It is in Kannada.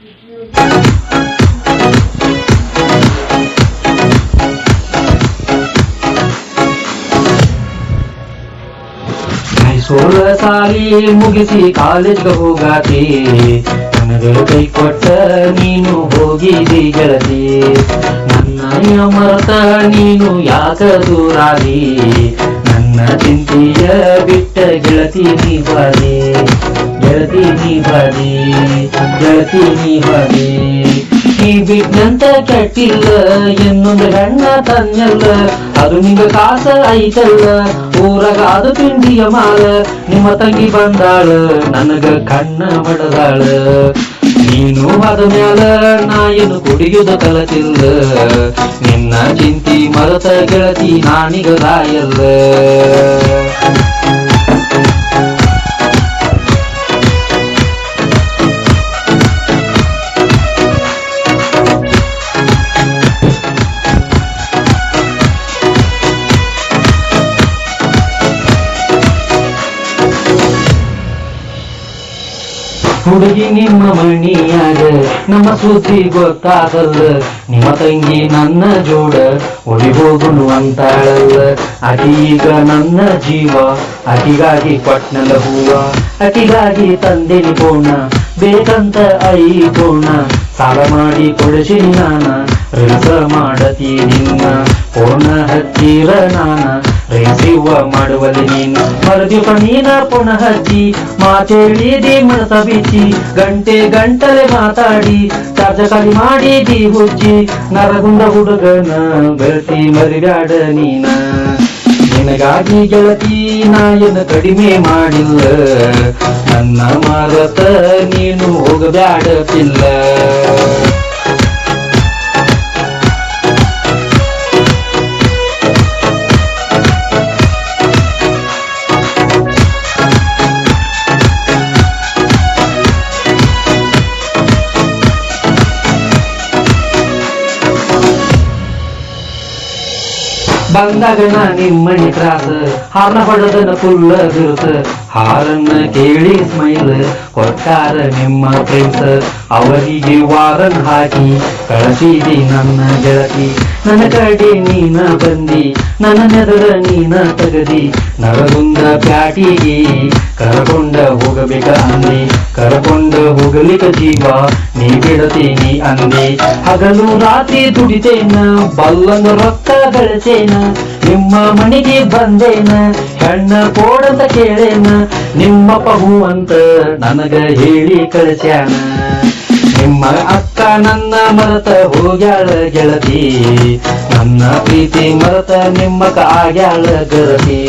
ಸೋಳ ಸಾಲಿ ಮುಗಿಸಿ ಕಾಲೇಜ್ಗೆ ಹೋಗಾತಿ. ನನಗಳು ಕೈ ಕೊಟ್ಟ ನೀನು ಹೋಗಿದಿ ಗೆಳತಿ. ನನ್ನ ಮರತ ನೀನು ಯಾಕ ದೂರಾದಿ? ನನ್ನ ಚಿಂತೆಯ ಬಿಟ್ಟ ಗೆಳತಿ ನೀ ಬಾರಿ ಗೆಳತಿ ನೀ ಬಡಿ ಗೆಳತಿ ನೀ ಬಾರಿ ಈ ಬಿಟ್ಟಂತ ಕೆಟ್ಟಿಲ್ಲ, ಇನ್ನೊಂದು ಹೆಣ್ಣ ತನ್ನಲ್ಲ. ಅದು ನಿಂಗ ಕಾಸ ಐತಲ್ಲ ಊರಾಗ ಅದು ತಿಂಡಿಯ ಮಾಲ. ನಿಮ್ಮ ತಂಗಿ ಬಂದಾಳ, ನನಗ ಕಣ್ಣ ಬಡದಾಳ ನೀನು ಅದ ಮ್ಯಾಲ ನಾ ಏನು ಕುಡಿಯುದ ಕಲತಿಲ್ಲ. ನಿನ್ನ ಚಿಂತಿ ಮರತ ಗೆಳತಿ ನಾನಿಗ ಹುಡುಗಿ ನಿಮ್ಮ ಮಣಿಯಾಗ ನಮ್ಮ ಸುದ್ದಿ ಗೊತ್ತಾಗಲ್ಲ ನಿಮ್ಮ ತಂಗಿ ನನ್ನ ಜೋಡ ಒಡಿ ಹೋಗುನು ಅಂತಾಳಲ್ಲ. ಅಕಿ ಈಗ ನನ್ನ ಜೀವ, ಅಕಿಗಾಗಿ ಕೊಟ್ನಲ್ಲ ಹೂವ, ಅಕಿಗಾಗಿ ತಂದೆನಿ ಬೋಣ ಬೇಕಂತ ಐ ಐಕೋಣ. ಸಾಲ ಮಾಡಿ ಕೊಡಿಸಿ ನಾನ, ರಿಲ್ಸ ಮಾಡತಿ ನಿನ್ನ ಪೋಣ ಹತ್ತಿರ ನಾನ. ರೇಸಿವ ಮಾಡುವಲ್ಲಿ ನೀನು. ಮರುದಿವಸ ನೀನ ಪುನಃ ಹಚ್ಚಿ ಮಾತೇಳಿದಿ ಮನಸ ಬಿಚ್ಚಿ, ಗಂಟೆ ಗಂಟಲೆ ಮಾತಾಡಿ ಖಾಲಿ ಮಾಡಿದಿ ಹುಚ್ಚಿ ನರಗುಂದ ಹುಡುಗನ ಬೆಳತಿ ಮರಿಗಾಡ ನೀನ. ನಿನಗಾಗಿ ಗೆಳತಿ ನಾಯನ ಕಡಿಮೆ ಮಾಡಿಲ್ಲ. ನನ್ನ ಮಾರತ ನೀನು ಹೋಗಬ್ಯಾಡತಿಲ್ಲ. ಬಂದಾಗ ನಾ ನಿಮ್ಮಣಿ ತ್ರಾಸ. ಹಾರ್ನ ಹೊಡೆದನ ಫುಲ್ಲ ಬಿರುಸ. ಹಾರನ್ನ ಕೇಳಿ ಸ್ಮೈಲ್ ಕೊಟ್ಟಾರ ನಿಮ್ಮ ಫ್ರೆಂಡ್ಸ್ ಅವರಿಗೆ ವಾರನ್ ಹಾಕಿ, ಕಳಿಸಿದಿ ನನ್ನ ಗೆಳತಿ. ನನ್ನ ಕಡೆ ನೀನ ಬಂದಿ, ನನ್ನ ನೆದರ ನೀನ ತಗದಿ. ನರಗುಂದ ಪ್ಯಾಟಿಗೆ ಕರಕೊಂಡ ಹೋಗಬೇಕ ಅಂದಿ, ಕರಕೊಂಡ ಹೋಗಲಿಕ ಜೀವ ನೀ ಬಿಡತೀನಿ ಅಂದೆ. ಹಗಲು ರಾತ್ರಿ ದುಡಿತೇನ ಬಲ್ಲಂಗ ರೊಕ್ಕ ಗಳಿಸೇನ ನಿಮ್ಮ ಮನೆಗೆ ಬಂದೇನ, ಹೆಣ್ಣ ಕೋಡಂತ ಕೇಳೇನ ನಿಮ್ಮ ಪಹು ಅಂತ ನನಗ ಹೇಳಿ ಕಳಿಸ್ಯಾನ. ನಿಮ್ಮ ಅಕ್ಕ ನನ್ನ ಮರತ ಹೋಗ್ಯಾಳ ಗೆಳತಿ, ನನ್ನ ಪ್ರೀತಿ ಮರತ ನಿಮ್ಮ ಆಗ್ಯಾಳ ಗರತಿ.